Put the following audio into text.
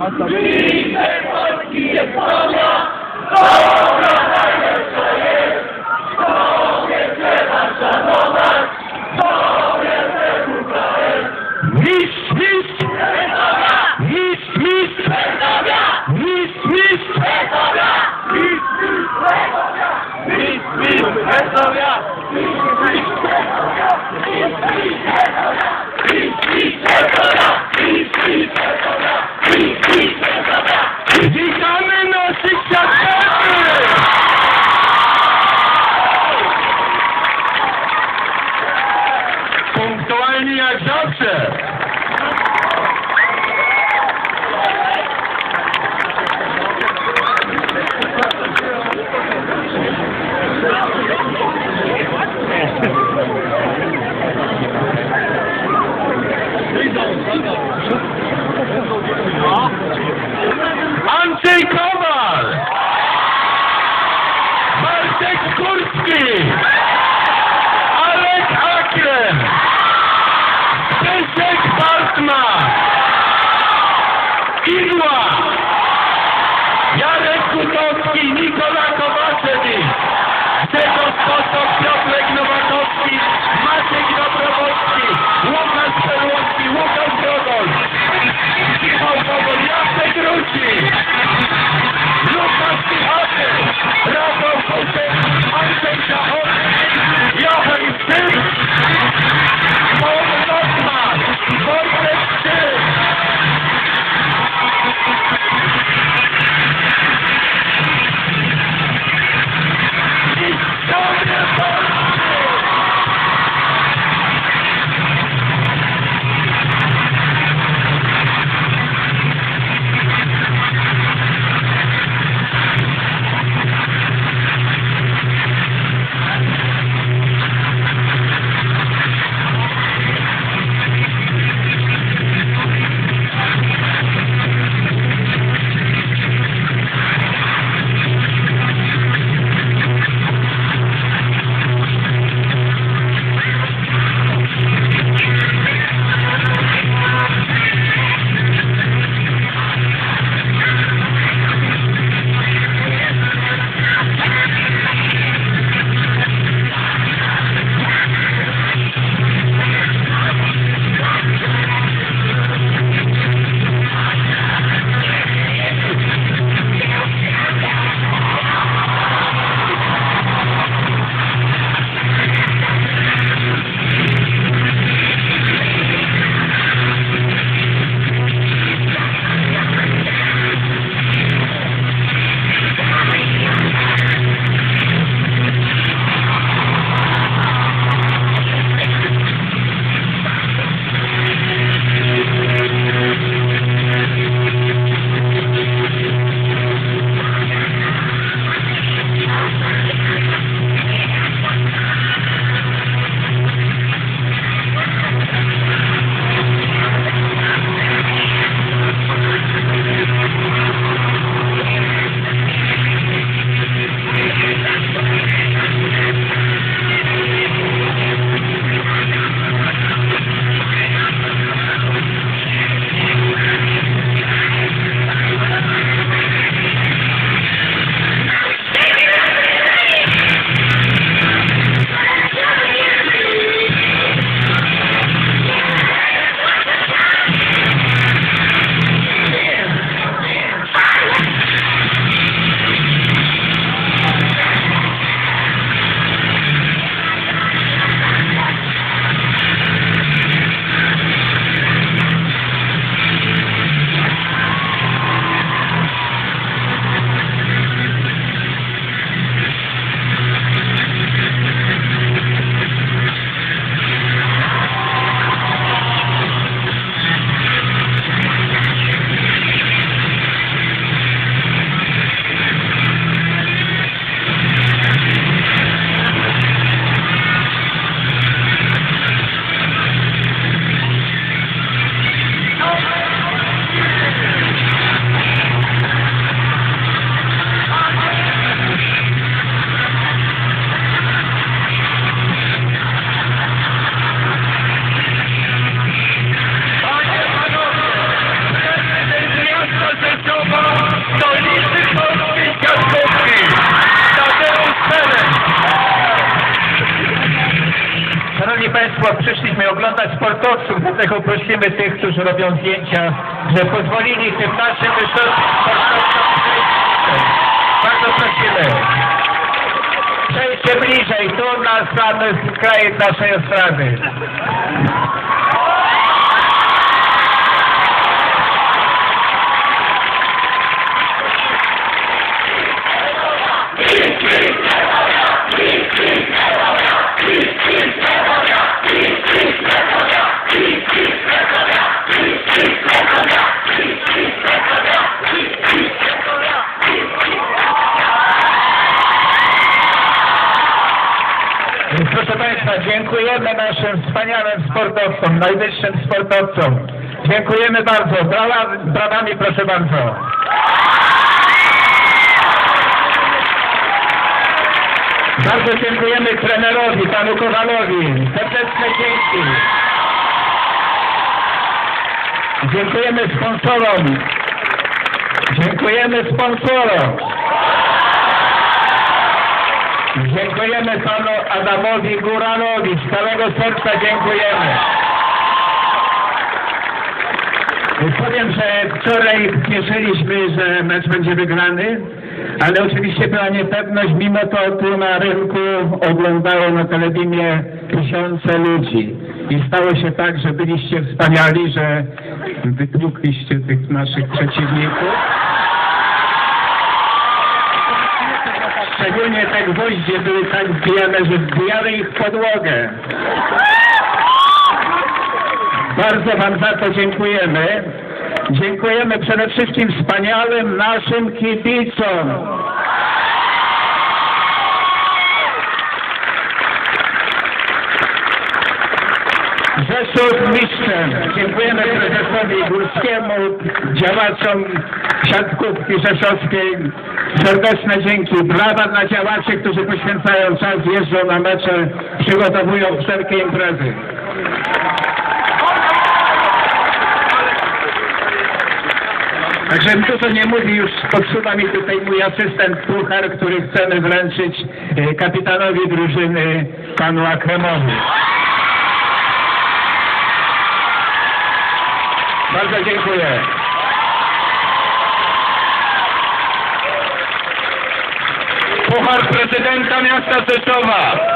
Nossa, a porque! Mike Kunski. Dla sportowców, dlatego prosimy tych, którzy robią zdjęcia, że pozwolili tym naszym wysokim. Bardzo prosimy. Przejdźcie bliżej, tu na sam kraj naszej estrady. Dziękujemy naszym wspaniałym sportowcom, najwyższym sportowcom. Dziękujemy bardzo. Brawa, brawami proszę bardzo. Bardzo dziękujemy trenerowi, panu Kowalowi. Serdeczne dzięki. Dziękujemy sponsorom. Dziękujemy sponsorom. Dziękujemy panu Adamowi Góranowi. Z całego serca dziękujemy. Powiem, że wczoraj cieszyliśmy, że mecz będzie wygrany, ale oczywiście była niepewność, mimo to tu na rynku oglądało na telebimie tysiące ludzi. I stało się tak, że byliście wspaniali, że wytłukliście tych naszych przeciwników. Te gwoździe były tak wbijane, że wbijały ich podłogę. Bardzo Wam za to dziękujemy. Dziękujemy przede wszystkim wspaniałym naszym kibicom. Rzeszów mistrzem. Dziękujemy prezesowi Górskiemu, działaczom siatkówki rzeszowskiej. Serdeczne dzięki. Brawa dla działaczy, którzy poświęcają czas, jeżdżą na mecze, przygotowują wszelkie imprezy. Także dużo nie mówi, już podsuwa mi tutaj mój asystent Puchar, który chcemy wręczyć e, kapitanowi drużyny, panu Akremowi. Bardzo dziękuję. Puchar prezydenta miasta Rzeszowa.